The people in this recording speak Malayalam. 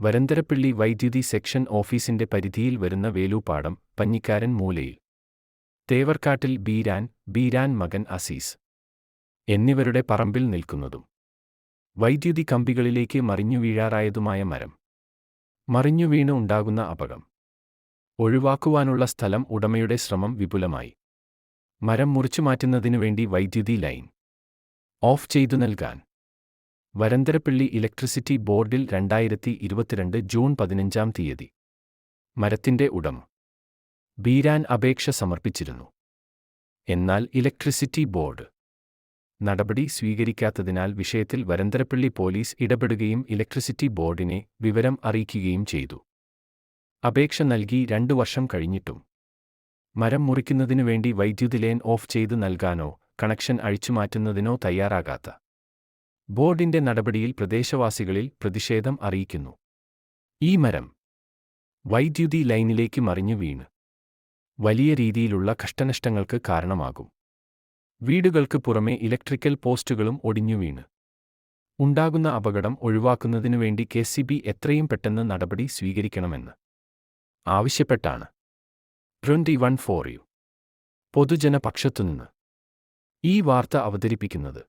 വരന്തരപ്പള്ളി വൈദ്യുതി സെക്ഷൻ ഓഫീസിന്റെ പരിധിയിൽ വരുന്ന വേലൂപ്പാടം പഞ്ഞിക്കാരൻ മൂലയിൽ. തേവർക്കാട്ടിൽ ബീരാൻ ബീരാൻ മകൻ അസീസ്. എന്നിവരുടെ പറമ്പിൽ നിൽക്കുന്നതും. വൈദ്യുതി കമ്പികളിലേക്ക് മറിഞ്ഞു വീഴാറായതുമായ മരം. മറിഞ്ഞു വീണ് ഉണ്ടാകുന്ന അപകം. ഒഴിവാക്കുവാനുള്ള സ്ഥലം ഉടമയുടെ ശ്രമം വിപുലമായി. മരം മുറിച്ചു മാറ്റുന്നതിനു വേണ്ടി വൈദ്യുതി ലൈൻ. ഓഫ് ചെയ്തു നൽകാൻ. വരന്തരപ്പള്ളി ഇലക്ട്രിസിറ്റി ബോർഡിൽ രണ്ടായിരത്തി ഇരുപത്തിരണ്ട് ജൂൺ പതിനഞ്ചാം തീയതി. മരത്തിന്റെ ഉടമ. ബീരാൻ അപേക്ഷ സമർപ്പിച്ചിരുന്നു. എന്നാൽ ഇലക്ട്രിസിറ്റി ബോർഡ്. നടപടി സ്വീകരിക്കാത്തതിനാൽ വിഷയത്തിൽ വരന്തരപ്പള്ളി പോലീസ് ഇടപെടുകയും ഇലക്ട്രിസിറ്റി ബോർഡിനെ വിവരം അറിയിക്കുകയും ചെയ്തു. അപേക്ഷ നൽകി രണ്ടു വർഷം കഴിഞ്ഞിട്ടും. മരം മുറിക്കുന്നതിനു വേണ്ടി വൈദ്യുതി ലൈൻ ഓഫ് ചെയ്ത് നൽകാനോ കണക്ഷൻ അഴിച്ചുമാറ്റുന്നതിനോ തയ്യാറാകാത്ത ബോർഡിന്റെ നടപടിയിൽ പ്രദേശവാസികളിൽ പ്രതിഷേധം അറിയിക്കുന്നു. ഈ മരം വൈദ്യുതി ലൈനിലേക്ക് മറിഞ്ഞു വീണ്. വലിയ രീതിയിലുള്ള കഷ്ടനഷ്ടങ്ങൾക്ക് കാരണമാകും. വീടുകൾക്ക് പുറമെ ഇലക്ട്രിക്കൽ പോസ്റ്റുകളും ഒടിഞ്ഞു വീണ്. ഉണ്ടാകുന്ന അപകടം ഒഴിവാക്കുന്നതിനു വേണ്ടി കെ സി ബി എത്രയും പെട്ടെന്ന് നടപടി സ്വീകരിക്കണമെന്ന് ആവശ്യപ്പെട്ടാണ്. Twenty one four U. പൊതുജനപക്ഷത്തുനിന്ന്. ഈ വാർത്ത അവതരിപ്പിക്കുന്നത്